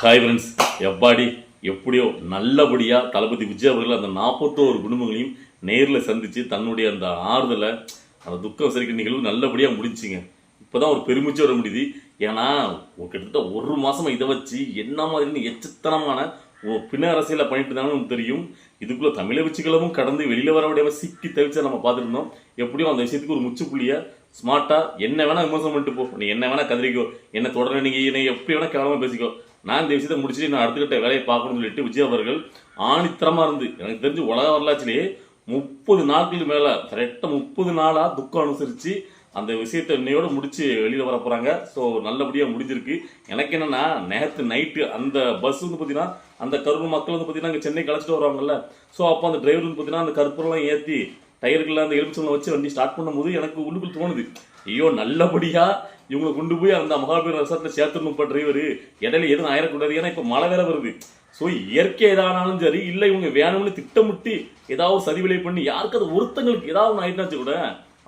Hi friends எப்பாடி? எப்படியோ நல்லபடியாக தளபதி விஜய் அவர்கள் அந்த நாற்பத்தோரு குடும்பங்களையும் நேரில் சந்தித்து தன்னுடைய அந்த ஆறுதலை அந்த துக்கம் சரிக்கிற நிகழ்வு நல்லபடியா முடிஞ்சுங்க இப்போதான் ஒரு பெருமிச்சு வர முடியுது. ஏன்னா ஒரு கிட்டத்தட்ட ஒரு மாதமாக இதை வச்சு என்ன மாதிரின்னு எச்சத்தனமான ஓ பின்ன அரசியலில் பண்ணிட்டு இருந்தாங்கன்னு நமக்கு தெரியும். இதுக்குள்ளே தமிழ வச்சுக்களவும் கடந்து வெளியில் வர முடியாமல் சிக்கி தவிச்சா நம்ம பார்த்துருந்தோம். எப்படியும் அந்த விஷயத்துக்கு ஒரு முச்சுப்புள்ளிய ஸ்மார்ட்டாக என்ன வேணால் விமர்சனம் பண்ணிட்டு போ. நீ என்ன வேணால் கதறிக்கோ. என்ன தொடர நீங்கள் என்னை எப்படி வேணால் கேவலமாக பேசிக்கோ. நான் இந்த விஷயத்தை முடிச்சுட்டு நான் அடுத்துக்கிட்ட வேலையை பார்க்கணும்னு சொல்லிட்டு விஜய் அவர்கள் ஆணித்தரமா இருந்து எனக்கு தெரிஞ்சு உலக வரலாற்றிலேயே முப்பது நாட்களுக்கு மேல கரெக்டாக முப்பது நாளா துக்கம் அனுசரிச்சு அந்த விஷயத்தை இன்னையோட முடிச்சு வெளியில் வர போறாங்க. ஸோ நல்லபடியாக முடிஞ்சிருக்கு. எனக்கு என்னன்னா நேற்று நைட்டு அந்த பஸ் வந்து பார்த்தீங்கன்னா அந்த கருப்பு மக்கள் வந்து பார்த்தீங்கன்னா அங்கே சென்னை கழிச்சிட்டு வருவாங்கல்ல. ஸோ அப்போ அந்த டிரைவர் வந்து பார்த்தீங்கன்னா அந்த கருப்பெல்லாம் ஏற்றி டயருக்குள்ள அந்த எலுமிச்சம்பழம் வச்சு வண்டி ஸ்டார்ட் பண்ணும்போது எனக்கு உள்ளுக்குள் தோணுது ஐயோ நல்லபடியாக இவங்களை கொண்டு போய் அந்த மகாபீர் ரசத்தில் சேர்த்துடணும் இப்போ டிரைவர் இடையில எதுவும் ஆயிடக்கூடாது ஏன்னா இப்போ மழை வேற வருது. ஸோ இயற்கை எதானாலும் சரி இல்லை இவங்க வேணும்னு திட்டமிட்டு ஏதாவது சதி விலை பண்ணி யாருக்கு அது ஒருத்தங்களுக்கு ஏதாவது ஒன்று ஆயிட்டாச்சு கூட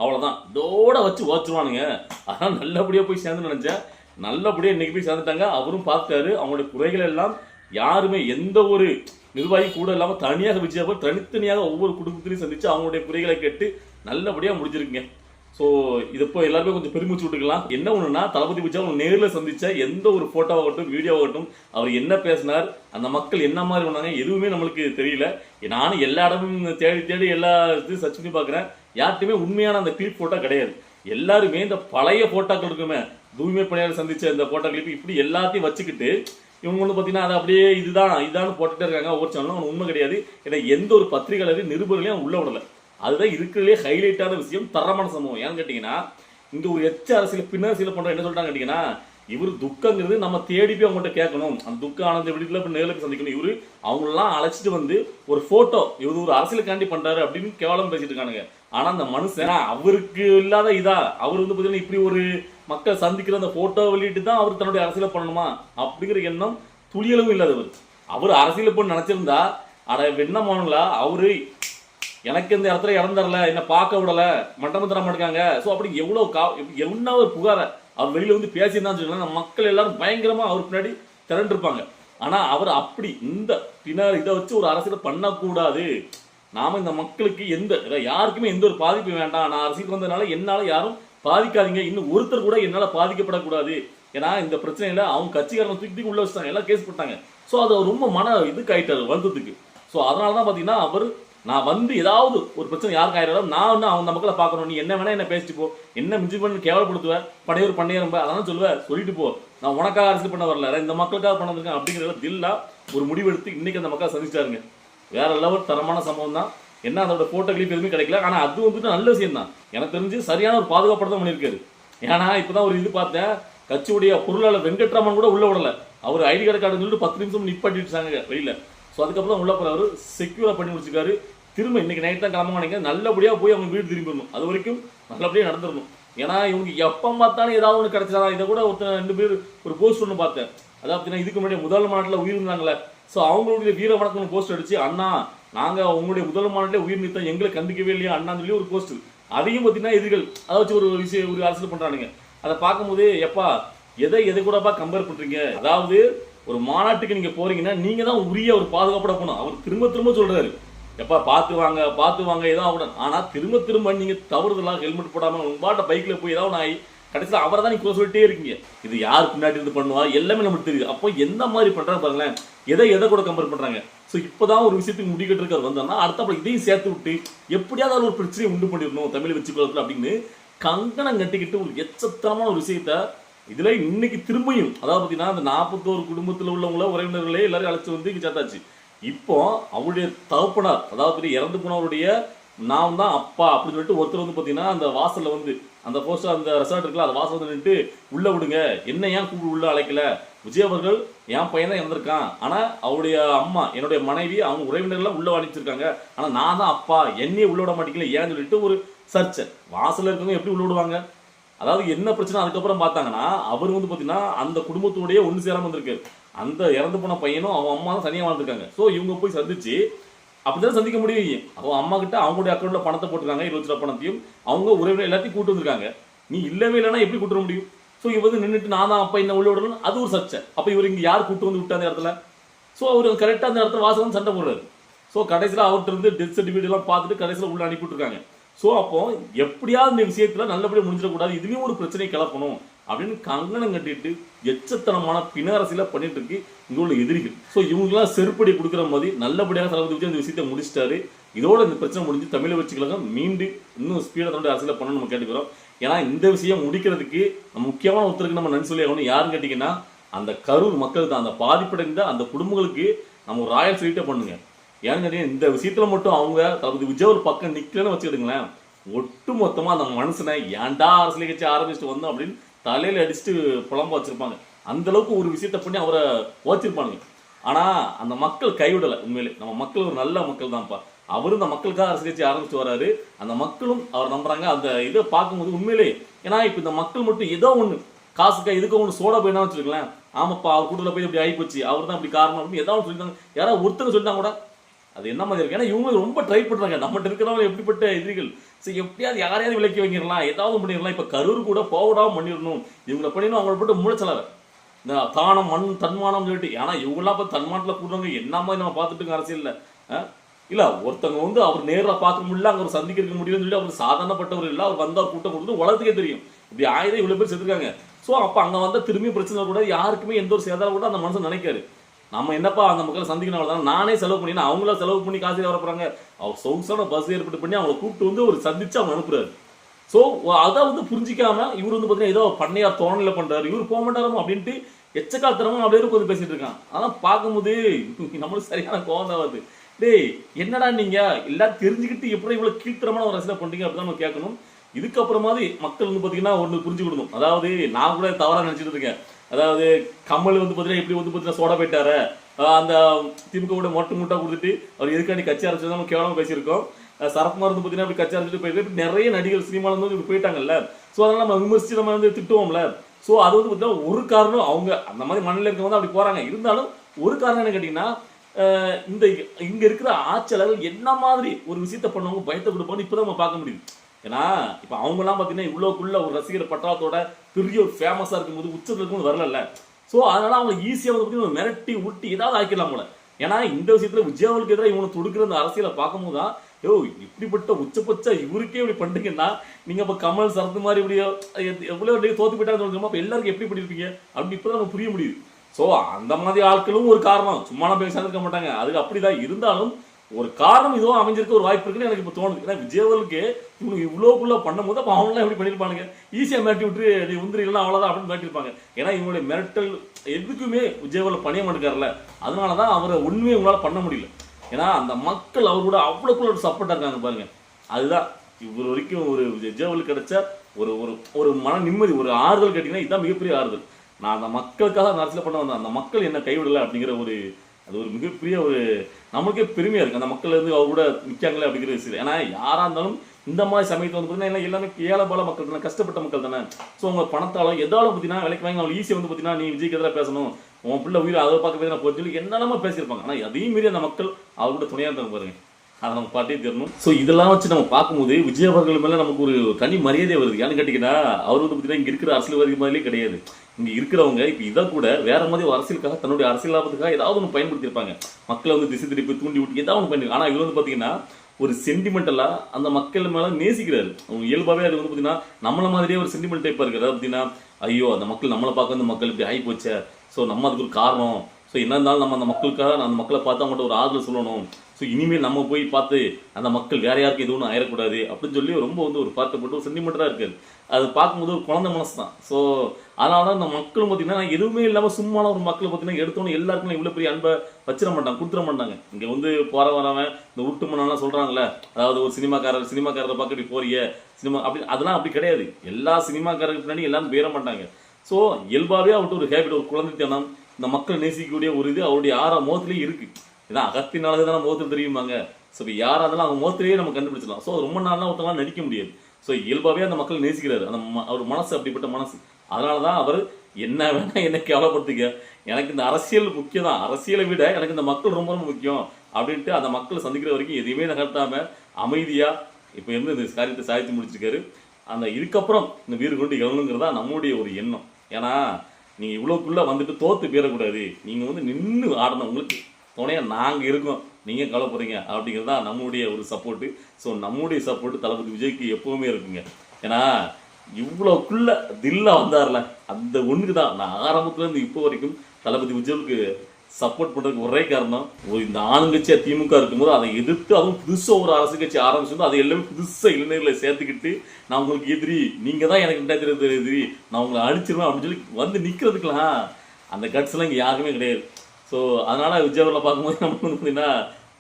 அவ்வளோதான் இதோட வச்சு ஓச்சுருவானுங்க ஆனால் நல்லபடியாக போய் சேர்ந்து நினச்சேன். நல்லபடியாக இன்றைக்கி போய் சேர்ந்துட்டாங்க. அவரும் பார்த்தாரு. அவங்களுடைய குறைகள் எல்லாம் யாருமே எந்த ஒரு நிர்வாகி கூட இல்லாமல் தனியாக வச்சு தனித்தனியாக ஒவ்வொரு குடும்பத்திலையும் சந்தித்து அவங்களுடைய குறைகளை கேட்டு நல்லபடியாக முடிஞ்சிருக்குங்க. ஸோ இது இப்போ எல்லாருமே கொஞ்சம் பெருமிச்சு விட்டுக்கலாம். என்ன ஒன்றுனா தளபதி விஜய் அவங்க நேரில் சந்திச்ச எந்த ஒரு ஃபோட்டோவாகட்டும் வீடியோவாகட்டும் அவர் என்ன பேசினார் அந்த மக்கள் என்ன மாதிரி பண்ணாங்க எதுவுமே நம்மளுக்கு தெரியல. நானும் எல்லா இடமும் தேடி தேடி எல்லா இது சர்ச் பண்ணி பார்க்குறேன். யார்கிட்டயுமே உண்மையான அந்த கிளிப் ஃபோட்டோ கிடையாது. எல்லாருமே இந்த பழைய ஃபோட்டோக்கள் இருக்குமே தூய்மை பணியாளர் சந்திச்ச இந்த ஃபோட்டோ கிளிப் இப்படி எல்லாத்தையும் வச்சுக்கிட்டு இவங்க வந்து பார்த்தீங்கன்னா அதை அப்படியே இதுதான் இதுதான் போட்டுகிட்டே இருக்காங்க. ஒவ்வொரு சேனலும் உண்மை கிடையாது. ஏன்னா எந்த ஒரு பத்திரிகையாளரையும் நிருபர்களையும் உள்ள விடலை. அதுதான் இருக்கிறதுலே ஹைலைட்டான விஷயம் தரமான சம்பவம். ஏன்னு கேட்டிங்கன்னா இங்கே ஒரு எச்ச அரசியல் பின்னர் அரசியல் பண்ணுற என்ன சொல்லிட்டாங்க கேட்டிங்கன்னா இவர் துக்கங்கிறது நம்ம தேடி போய் அவங்கள்ட்ட கேட்கணும். அந்த துக்க ஆனந்த வீட்டுல போய் நேரில் சந்திக்கணும். இவரு அவங்களெல்லாம் அழைச்சிட்டு வந்து ஒரு ஃபோட்டோ இவர் ஒரு அரசியலுக்காண்டி பண்ணுறாரு அப்படின்னு கேவலம் பேசிட்டு இருக்கானுங்க. ஆனால் அந்த மனுஷன் அவருக்கு இல்லாத இதா அவர் வந்து பார்த்தீங்கன்னா இப்படி ஒரு மக்கள் சந்திக்கிற அந்த ஃபோட்டோ வெளியிட்டு தான் அவர் தன்னுடைய அரசியலை பண்ணணுமா அப்படிங்கிற எண்ணம் துளியளவும் இல்லாதவர். அவர் அரசியல் பண்ண நினச்சிருந்தா அட வெண்ணமானுங்களா அவரு எனக்கு இந்த இடத்துல இடம் தரல என்ன பார்க்க விடல மட்டம் தர மாட்டாங்க ஸோ அப்படி எவ்வளோ கா என்ன ஒரு புகாரை அவர் வெளியில் வந்து பேசியிருந்தான்னு சொல்லலாம் மக்கள் எல்லாரும் பயங்கரமாக அவர் பின்னாடி திரண்டிருப்பாங்க. ஆனால் அவர் அப்படி இந்த பின்னால் இதை வச்சு ஒரு அரசியல் பண்ணக்கூடாது. நாம இந்த மக்களுக்கு எந்த யாருக்குமே எந்த ஒரு பாதிப்பு வேண்டாம். நான் அரசியலுக்கு வந்ததுனால என்னால் யாரும் பாதிக்காதீங்க. இன்னும் ஒருத்தர் கூட என்னால் பாதிக்கப்படக்கூடாது. ஏன்னா இந்த பிரச்சனையில் அவங்க கட்சிக்காரன் தூக்கி தூக்கி உள்ள வச்சுட்டாங்க. எல்லாம் கேஸ் போட்டாங்க. ஸோ அது ரொம்ப மன இதுக்கு ஆயிட்டாரு வருத்தத்துக்கு. ஸோ அதனால தான் பார்த்தீங்கன்னா அவர் நான் வந்து ஏதாவது ஒரு பிரச்சனை யாருக்கு ஆயிரம் நான் வந்து அவங்க மக்களை பார்க்கணும். நீ என்ன வேணா என்ன பேசிட்டு போ. என்ன மிஞ்சி பண்ணி கேவலப்படுத்துவேன் படையூர் பண்ணையரம்ப அதெல்லாம் சொல்லுவேன் சொல்லிட்டு போ. நான் உனக்காக அரசு பண்ண வரல. இந்த மக்களுக்காக பண்ணிருக்கேன் அப்படிங்கிறத தில்லா ஒரு முடிவெடுத்து இன்னைக்கு அந்த மக்களை சந்திச்சாருங்க வேற லெவல் தரமான சம்பவம் தான். என்ன அதோட போட்டோ கிளிப் எதுவுமே கிடைக்கல. ஆனால் அது வந்துட்டு நல்ல விஷயம் தான். எனக்கு தெரிஞ்சு சரியான ஒரு பாதுகாப்பு தான் பண்ணியிருக்காரு. ஏன்னா இப்பதான் ஒரு இது பார்த்தேன். கட்சியுடைய பொருளாளர் வெங்கட்ராமன் கூட உள்ள விடல அவர் ஐடி கார்டு கார்டுன்னு சொல்லிட்டு பத்து நிமிஷம் நிப்பாட்டிட்டு வெளியில. ஸோ அதுக்கப்புறம் தான் உள்ள போகிறவர் செக்யூராக பண்ணி முடிச்சிருக்காரு. திரும்ப இன்றைக்கி நைட் தான் கிளம்புவாங்க நல்லபடியாக போய் அவங்க வீடு திரும்பிடணும் அது வரைக்கும் நல்லபடியாக நடந்துடணும் ஏன்னா இவங்க எப்போ பார்த்தாலும் ஏதாவது ஒன்று கிடச்சிடா இதை கூட ஒருத்தன் ரெண்டு பேர் ஒரு போஸ்ட் ஒன்று பார்த்தேன். அதாவது பார்த்தீங்கன்னா இதுக்கு முன்னாடி முதல் மாநாட்டில் உயிர் இருந்தாங்களே ஸோ அவங்களுடைய வீர வணக்கம் போஸ்ட் அடிச்சு அண்ணா நாங்கள் உங்களுடைய முதல் மாநாட்டிலே உயிர் நிறுத்தம் எங்களை கண்டிக்கவே இல்லையா? அண்ணான்னு சொல்லி ஒரு போஸ்ட் அதையும் பார்த்தீங்கன்னா எதிர்கள் அதை வச்சு ஒரு விஷயம் ஒரு அரசியல் பண்ணுறானுங்க அதை பார்க்கும்போது எப்பா எதை எதை கூடப்பா கம்பேர் பண்ணுறீங்க அதாவது ஒரு மாநாட்டுக்கு நீங்கள் போறீங்கன்னா நீங்கள் தான் உரிய ஒரு பாதுகாப்போட போகணும். அவர் திரும்ப திரும்ப சொல்றாரு. எப்பா பார்த்து வாங்க பார்த்து வாங்க ஏதோ ஆகணும் ஆனால் திரும்ப திரும்ப நீங்கள் தவறுதலாக ஹெல்மெட் போடாமல் உங்க பைக்கில் போய் ஏதாவது ஆகி கடைசியில் அவரை தான் நீங்கள் சொல்லிட்டே இருக்கீங்க. இது யார் பின்னாடி இருந்து பண்ணுவா? எல்லாமே நமக்கு தெரியுது. அப்போ எந்த மாதிரி பண்ணுறாங்க பாருங்களேன். எதை எதை கூட கம்பேர் பண்ணுறாங்க ஸோ இப்போ தான் ஒரு விஷயத்துக்கு முடிக்கிட்டு இருக்கார். வந்தோம்னா அடுத்த இதையும் சேர்த்து விட்டு எப்படியாவது ஒரு பிரச்சனையை உண்டு பண்ணிடணும் தமிழ் வச்சு குளத்தில் அப்படின்னு கங்கணம் கட்டிக்கிட்டு ஒரு எச்சத்தனமான ஒரு விஷயத்த இதுல இன்னைக்கு திரும்பியும் அதாவது பார்த்தீங்கன்னா அந்த நாற்பத்தோரு குடும்பத்தில் உள்ளவங்கள உறவினர்களே எல்லாரும் அழைச்சு வந்து இங்கே சேர்த்தாச்சு. இப்போ அவருடைய தகப்பனார் அதாவது இறந்து போனவருடைய நான் தான் அப்பா அப்படின்னு சொல்லிட்டு ஒருத்தர் வந்து பார்த்தீங்கன்னா அந்த வாசல்ல வந்து அந்த போஸ்டர் அந்த ரெசார்ட் இருக்குல்ல அந்த வாசல் வந்து நின்றுட்டு உள்ள விடுங்க என்ன ஏன் கூப்பிட்டு உள்ள அழைக்கல? விஜய் அவர்கள் என் பையன் தான் இறந்திருக்கான். ஆனா அவருடைய அம்மா என்னுடைய மனைவி அவங்க உறவினர்கள்லாம் உள்ள அனுப்பிச்சிருக்காங்க. ஆனா நான் தான் அப்பா என்னையே உள்ள விட மாட்டேங்கல ஏன்னு சொல்லிட்டு ஒரு சர்ச்சை. வாசலில் இருக்கவங்க எப்படி உள்ள விடுவாங்க? அதாவது என்ன பிரச்சனை அதுக்கப்புறம் பார்த்தாங்கன்னா அவர் வந்து பார்த்தீங்கன்னா அந்த குடும்பத்தோடய ஒன்று சேராமல் வந்திருக்காரு அந்த இறந்து போன பையனும் அவன் அம்மா தான் தனியாக வாழ்ந்துருக்காங்க. ஸோ இவங்க போய் சந்திச்சு அப்படிதான் சந்திக்க முடியும்? அவன் அம்மா கிட்ட அவங்களுடைய அக்கௌண்ட்ல பணத்தை போட்டுருக்காங்க இருபத்தி ரூபா பணத்தையும். அவங்க உறவினர் எல்லாத்தையும் கூட்டு வந்திருக்காங்க. நீ இல்லவே இல்லைன்னா எப்படி கூட்டு வர முடியும்? ஸோ இவர் வந்து நின்றுட்டு நான் தான் அப்பா என்ன உள்ள விடணும் அது ஒரு சர்ச்சை. அப்போ இவர் இங்கே யார் கூட்டு வந்து விட்டா அந்த இடத்துல? ஸோ அவர் கரெக்டாக அந்த இடத்துல வாசகம் சண்டை போடுறாரு. ஸோ கடைசியில் அவர்கிட்ட இருந்து டெத் சர்டிஃபிகேட் எல்லாம் பார்த்துட்டு கடைசியில் உள்ள அனுப்பிவிட்டுருக்காங்க ஸோ அப்போ எப்படியாவது இந்த விஷயத்துல நல்லபடியாக முடிஞ்சிடக்கூடாது இதுவே ஒரு பிரச்சனை கிளப்பணும் அப்படின்னு கங்கணம் கட்டிட்டு எச்சத்தனமான பிணரசில பண்ணிட்டு இருக்கு இங்க உள்ள எதிரிகள். ஸோ இவங்கெல்லாம் செருப்படி கொடுக்குற மாதிரி நல்லபடியாக தளபதி விஜய் இந்த விஷயத்தை முடிச்சிட்டாரு. இதோட இந்த பிரச்சனை முடிஞ்சு தமிழக வச்சுக்கலாங்க மீண்டு இன்னும் ஸ்பீடாக தன்னுடைய அரசியல பண்ணணும் நம்ம கேட்டுக்கிறோம். ஏன்னா இந்த விஷயம் முடிக்கிறதுக்கு நம்ம முக்கியமான ஒருத்தருக்கு நம்ம நன்றி சொல்லி ஆகணும். யாருன்னு கேட்டிங்கன்னா அந்த கரூர் மக்கள் தான் அந்த பாதிப்படைந்த அந்த குடும்பங்களுக்கு நம்ம ஒரு ராயல் சீட்டை பண்ணுங்க. ஏன்னு இந்த விஷயத்துல மட்டும் அவங்க தளபதி விஜய் ஒரு பக்கம் நிக்கலன்னு வச்சுக்கிடுங்களேன் ஒட்டு மொத்தமாக அந்த மனுஷனை ஏன்டா அரசியல் கட்சி ஆரம்பிச்சுட்டு வந்தோம் அப்படின்னு தலையில் அடிச்சுட்டு புலம்ப வச்சிருப்பாங்க. அந்த அளவுக்கு ஒரு விஷயத்த பண்ணி அவரை ஓச்சிருப்பானுங்க ஆனால் அந்த மக்கள் கைவிடலை உண்மையிலே. நம்ம மக்கள் ஒரு நல்ல மக்கள் தான்ப்பா. அவரும் இந்த மக்களுக்காக அரசியல் கட்சி ஆரம்பிச்சு வராரு. அந்த மக்களும் அவர் நம்புறாங்க. அந்த இதை பார்க்கும்போது உண்மையிலே ஏன்னா இப்போ இந்த மக்கள் மட்டும் ஏதோ ஒன்று காசுக்கா இதுக்கு ஒன்று சோடா போயினா வச்சுருக்கலாம் ஆமாப்பா அவர் கூட்டத்தில் போய் இப்படி ஆகிப்போச்சு. அவர் தான் இப்படி காரணம் அப்படின்னு ஏதாவது சொல்லிட்டாங்க யாராவது ஒருத்தர் சொல்லிட்டாங்க கூட அது என்ன மாதிரி இருக்கு? ஏன்னா இவங்க ரொம்ப ட்ரை பண்ணுறாங்க நம்மகிட்ட இருக்கிறவங்க எப்படிப்பட்ட எதிரிகள்? சரி எப்படியாவது யாரையாவது விலக்கி வைக்கிறலாம் ஏதாவது பண்ணிடலாம். இப்போ கரூர் கூட போகடாமல் பண்ணிடணும். இவங்களை பண்ணிடணும். அவங்கள போட்டு மூளைச்சலாக இந்த தானம் மண் தன்மானம் சொல்லிட்டு. ஏன்னா இவங்களாம் இப்போ தன்மானத்தில் கூடுறவங்க. என்ன மாதிரி நம்ம பார்த்துட்டு அரசியலில்? இல்லை ஆ? ஒருத்தவங்க வந்து அவர் நேரில் பார்க்க முடியல. அங்கே ஒரு சந்திக்க முடியும்னு சொல்லி அவர் சாதாரணப்பட்டவர் இல்லை. அவர் வந்தால் கூட்டம் கொடுத்து உலகத்துக்கே தெரியும். இப்படி ஆயிரம் இவ்வளோ பேர் செத்துருக்காங்க. ஸோ அப்போ அங்கே வந்தால் திரும்பி பிரச்சனை கூட யாருக்குமே எந்த ஒரு சேதாரம் கூட அந்த மனுஷன் நினைக்காரு நம்ம என்னப்பா அந்த மக்களை சந்திக்கணும் தான் நானே செலவு பண்ணி அவங்கள செலவு பண்ணி காசு வரப்போறாங்க போறாங்க? அவர் சொகுசான பஸ் ஏற்பாடு பண்ணி அவங்களை கூப்பிட்டு வந்து ஒரு சந்திச்சு அவங்க அனுப்புறாரு. ஸோ அதை வந்து புரிஞ்சிக்காம இவர் வந்து பார்த்தீங்கன்னா ஏதோ பண்ணையார் தோணலை பண்றாரு. இவர் போக மாட்டாரோ அப்படின்ட்டு எச்சக்காத்திரமும் அப்படியே கொஞ்சம் பேசிட்டு இருக்கான். அதெல்லாம் பார்க்கும்போது நம்மளுக்கு சரியான கோவம் தான் வருது டேய் என்னடா நீங்க? எல்லாம் தெரிஞ்சுக்கிட்டு எப்படி இவ்வளவு கீழ்த்தரமான ஒரு ரசனை பண்றீங்க அப்படின்னு நம்ம கேட்கணும். இதுக்கப்புறமாவது மக்கள் வந்து பாத்தீங்கன்னா ஒன்று புரிஞ்சுக்கணும். அதாவது நான் கூட தவறா நினைச்சிட்டு இருக்கேன். அதாவது கமல் வந்து பார்த்தீங்கன்னா எப்படி வந்து பாத்தீங்கன்னா சோட போயிட்டாரு. அந்த திமுக கூட மொட்டை முட்டா கொடுத்துட்டு அவர் எதுக்காண்டி கட்சி அரசு நம்ம கேவலமா பேசியிருக்கோம். சரத்குமார் வந்து பார்த்தீங்கன்னா அப்படி கட்சி அரசிட்டு போயிட்டு நிறைய நடிகர் சினிமாவில் வந்து இப்படி போயிட்டாங்கல்ல. ஸோ அதனால நம்ம விமர்சித்து நம்ம வந்து திட்டுவோம்ல. ஸோ அது வந்து பார்த்தீங்கன்னா ஒரு காரணம் அவங்க அந்த மாதிரி மண்ணில் இருக்கவங்க தான் அப்படி போகிறாங்க இருந்தாலும் ஒரு காரணம் என்ன கேட்டிங்கன்னா இந்த இங்கே இருக்கிற ஆட்சியாளர்கள் என்ன மாதிரி ஒரு விஷயத்த பண்ணவங்க பயத்தை இப்போ தான் நம்ம பார்க்க முடியுது. ஏன்னா இப்போ அவங்கலாம் பார்த்தீங்கன்னா இவ்வளோக்குள்ள ஒரு ரசிகர் பட்டாளத்தோட பெரிய ஒரு ஃபேமஸாக இருக்கும்போது உச்சத்தில் இருக்கும்போது வரல ஸோ அதனால் அவங்க ஈஸியாக வந்து பார்த்தீங்கன்னா மிரட்டி ஊட்டி ஏதாவது ஆக்கிடலாம் போல. ஏன்னா இந்த விஷயத்தில் விஜயாவுக்கு எதிராக இவனை தொடுக்கிற அந்த அரசியலை பார்க்கும்போது தான் யோ இப்படிப்பட்ட உச்சபட்ச இவருக்கே இப்படி பண்ணிட்டீங்கன்னா நீங்கள் இப்போ கமல் சரத் மாதிரி இப்படி எவ்வளோ தோத்து போயிட்டாங்க சொல்லுங்க அப்போ எல்லாருக்கும் எப்படி பண்ணியிருப்பீங்க அப்படி இப்போ தான் புரிய முடியுது. ஸோ அந்த மாதிரி ஆட்களும் ஒரு காரணம். சும்மா பேசாம இருக்க மாட்டாங்க. அதுக்கு அப்படிதான். இருந்தாலும் ஒரு காரணம் இதுவும் அமைஞ்சிருக்க ஒரு வாய்ப்பு இருக்குன்னு எனக்கு இப்போ தோணுது. ஏன்னா விஜயவர்களுக்கு இவனுக்கு இவ்வளோக்குள்ளே பண்ணும்போது அப்போ அவங்களாம் எப்படி பண்ணியிருப்பானுங்க ஈஸியாக மிரட்டி விட்டு நீ உந்திரிகள்லாம் அவ்வளோதான் அப்படின்னு மிரட்டிருப்பாங்க ஏன்னா இவங்களுடைய மிரட்டல் எதுக்குமே விஜயவர்கள் பணிய மாட்டேங்கார்ல அதனால தான் அவரை உண்மையை உங்களால் பண்ண முடியல. ஏன்னா அந்த மக்கள் அவர் கூட அவ்வளோக்குள்ள ஒரு சப்போர்ட்டாக இருக்காங்க பாருங்க. அதுதான் இவர் வரைக்கும் ஒரு விஜயவல் கிடைச்ச ஒரு ஒரு ஒரு மன நிம்மதி ஒரு ஆறுதல் கேட்டிங்கன்னா இதுதான் மிகப்பெரிய ஆறுதல். நான் அந்த மக்களுக்காக அந்த அரசியல் பண்ண வந்தேன். அந்த மக்கள் என்ன கைவிடலை அப்படிங்கிற ஒரு அது ஒரு மிகப்பெரிய ஒரு நமக்கே பெருமையாக இருக்குது அந்த மக்கள் வந்து அவர் கூட நிற்காங்களே அப்படிங்கிற விஷயம் ஏன்னா யாராக இருந்தாலும் இந்த மாதிரி சமயத்தில் வந்து பார்த்தீங்கன்னா எல்லாமே ஏழைபால மக்கள் தானே கஷ்டப்பட்ட மக்கள் தானே. ஸோ அவங்க பணத்தாலும் எதாலும் பார்த்தீங்கன்னா விலைக்கு வாங்கி அவங்க ஈஸியாக வந்து பார்த்தீங்கன்னா நீ விஜய்க்கு எதிராக பேசணும். உன் பிள்ளை உயிர் அதை பார்க்க போய் போய் சொல்லி என்னெல்லாம பேசியிருப்பாங்க. ஆனால் அதையும் மீறி அந்த மக்கள் அவர் கூட துணையாக இருந்தாங்க பாருங்க. அதை நம்ம பாட்டே தெரியணும் ஸோ இதெல்லாம் வச்சு நம்ம பார்க்கும்போது விஜய் அவர்கள் மேலே நமக்கு ஒரு தனி மரியாதை வருது. ஏன்னு கேட்டிங்கன்னா அவர் வந்து பார்த்தீங்கன்னா இங்கே இருக்கிற அரசியல்வாதி மாதிரியே கிடையாது. இங்கே இருக்கிறவங்க இப்போ இதை கூட வேற மாதிரி ஒரு அரசியலுக்காக தன்னுடைய அரசியல் லாபத்துக்காக ஏதாவது ஒன்று பயன்படுத்தியிருப்பாங்க. மக்களை வந்து திசை திருப்பி தூண்டி விட்டு ஏதாவது ஒன்று பண்ணி ஆனால் இது வந்து பார்த்தீங்கன்னா ஒரு சென்டிமெண்டலாக அந்த மக்கள் மேலே நேசிக்கிறாரு. அவங்க இயல்பாகவே அது வந்து பார்த்தீங்கன்னா நம்மளை மாதிரியே ஒரு சென்டிமெண்ட் டைப்பாக இருக்குது அப்படின்னா பார்த்தீங்கன்னா ஐயோ அந்த மக்கள் நம்மளை பார்க்க வந்து மக்கள் இப்படி ஆகி போச்சே. ஸோ நம்ம அதுக்கு ஒரு காரணம். ஸோ என்ன இருந்தாலும் நம்ம அந்த மக்களுக்காக அந்த மக்களை பார்த்து அவங்கள்ட்ட ஒரு ஆறுதல் சொல்லணும். ஸோ இனிமேல் நம்ம போய் பார்த்து அந்த மக்கள் வேற யாருக்கும் எதுவும் ஆயிடக்கூடாது அப்படின்னு சொல்லி ரொம்ப வந்து ஒரு பார்க்கப்பட்டு ஒரு சென்டிமெண்ட்டாக இருக்காது அது பார்க்கும்போது ஒரு குழந்தை மனசு தான் ஸோ அதனால தான் இந்த மக்களும் பார்த்தீங்கன்னா எதுவுமே இல்லாமல் சும்மான ஒரு மக்கள் பார்த்தீங்கன்னா எடுத்தோன்னே எல்லாருக்குமே இவ்வளோ பெரிய அன்பை வச்சிட மாட்டாங்க கொடுத்துட மாட்டாங்க. இங்கே வந்து போற வரவன் இந்த உட்டு மண்ணெல்லாம் சொல்கிறாங்களே அதாவது ஒரு சினிமாக்காரர் சினிமாக்காரரை பார்க்க இப்படி போறிய சினிமா அப்படி அதெல்லாம் அப்படி கிடையாது. எல்லா சினிமாக்காரருக்கு பின்னாடி எல்லாரும் பேர மாட்டாங்க. ஸோ இயல்பாகவே அவர்கிட்ட ஒரு ஹேபிட் ஒரு குழந்தைத்தனம் இந்த மக்கள் நேசிக்கக்கூடிய ஒரு இது அவருடைய யாரோ மோதத்துலேயும் இருக்குது ஏன்னா இதான் தான் தானே முகத்தில் தெரியுமாங்க? ஸோ இப்போ யாராக இருந்தாலும் அவங்க முகத்திலேயே நம்ம கண்டுபிடிச்சிடலாம். ஸோ ரொம்ப நாள்லாம் ஒருத்தவங்களாம் நடிக்க முடியாது. ஸோ இயல்பாகவே அந்த மக்கள் நேசிக்கிறாரு. அந்த அவர் மனசு அப்படிப்பட்ட மனசு. அதனால தான் அவர் என்ன வேணால் என்ன கேவலப்படுத்திக்க எனக்கு இந்த அரசியல் முக்கியம் தான் அரசியலை விட எனக்கு இந்த மக்கள் ரொம்ப ரொம்ப முக்கியம் அப்படின்ட்டு அந்த மக்களை சந்திக்கிற வரைக்கும் எதையுமே நகர்த்தாமல் அமைதியாக இப்போ இருந்து இந்த காரியத்தை சாதித்து முடிச்சிருக்காரு. அந்த இதுக்கப்புறம் இந்த வீடு கொண்டு எழணுங்கிறது தான் நம்மளுடைய ஒரு எண்ணம். ஏன்னா நீங்கள் இவ்வளோக்குள்ளே வந்துட்டு தோற்று போயிடக்கூடாது. நீங்கள் வந்து நின்று ஆடணும் உங்களுக்கு. துணையாக நாங்கள் இருக்கோம். நீங்கள் கவலைப்படுறீங்க அப்படிங்கிறது தான் நம்முடைய ஒரு சப்போர்ட்டு ஸோ நம்முடைய சப்போர்ட்டு தளபதி விஜய்க்கு எப்போவுமே இருக்குங்க. ஏன்னா இவ்வளோக்குள்ள தில்லா வந்தார்ல. அந்த ஒன்று தான். நான் ஆரம்பத்துலேருந்து இப்போ வரைக்கும் தளபதி விஜய்க்கு சப்போர்ட் பண்ணுறதுக்கு ஒரே காரணம் ஒரு இந்த ஆளுங்கட்சியாக திமுக இருக்கும்போது அதை எதிர்த்து அதுவும் புதுசாக ஒரு அரசு கட்சி ஆரம்பிச்சிருந்தோம் அதை எல்லாமே புதுசாக இளைஞர்களை சேர்த்துக்கிட்டு நான் உங்களுக்கு எதிரி நீங்கள் தான் எனக்கு ரெண்டாயிரத்தி எதிரி நான் உங்களை அடிச்சிருவேன் அப்படின்னு சொல்லி வந்து நிற்கிறதுக்கெலாம் அந்த கட்ஸ்லாம் இங்கே யாருமே கிடையாது. ஸோ அதனால் விஜய் அவர்களை பார்க்கும்போது நமக்கு வந்து பார்த்தீங்கன்னா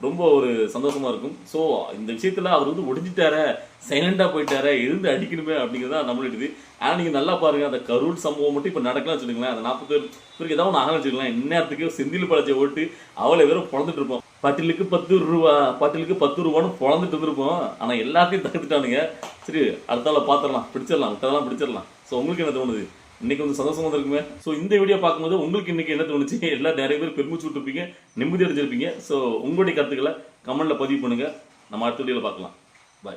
ரொம்ப ஒரு சந்தோஷமாக இருக்கும். ஸோ இந்த விஷயத்தில் அவர் வந்து ஒடிஞ்சிட்டாரே சைலண்டாக போயிட்டாரே இருந்து அடிக்கணுமே அப்படிங்கிறது தான் நம்மளுடைய ஆனால் நீங்கள் நல்லா பாருங்க அந்த கரூர் சம்பவம் மட்டும் இப்போ நடக்கலாம் வச்சுக்கோங்களேன். அந்த நாற்பது பேருக்கு ஏதாவது ஒன்று ஆகலாம் வச்சுக்கலாம் இந்நேரத்துக்கு செந்தில் பழச்சை ஓட்டு அவளை வெறும் பிறந்துட்டு இருப்போம். பட்டிலுக்கு பத்து ரூபா பட்டிலுக்கு பத்து ரூபான்னு பிறந்துட்டு இருந்திருப்போம். ஆனால் எல்லாத்தையும் தகுத்துட்டானுங்க சரி அடுத்தால பார்த்துடலாம் பிடிச்சிடலாம் விட்டதெல்லாம் பிடிச்சிடலாம். ஸோ உங்களுக்கு என்ன தோணுது? இன்னைக்கு வந்து சந்தோஷமா இருக்குங்க ஸோ இந்த வீடியோ பார்க்கும்போது உங்களுக்கு இன்னைக்கு என்ன தோணுச்சு? எல்லாம் நிறைய பேர் பெருமிச்சு விட்டுருப்பீங்க நிம்மதி அடைஞ்சிருப்பீங்க. ஸோ உங்களுடைய கருத்துக்களை கமெண்ட்ல பதிவு பண்ணுங்க. நம்ம அடுத்த வீடியோவில் பார்க்கலாம்.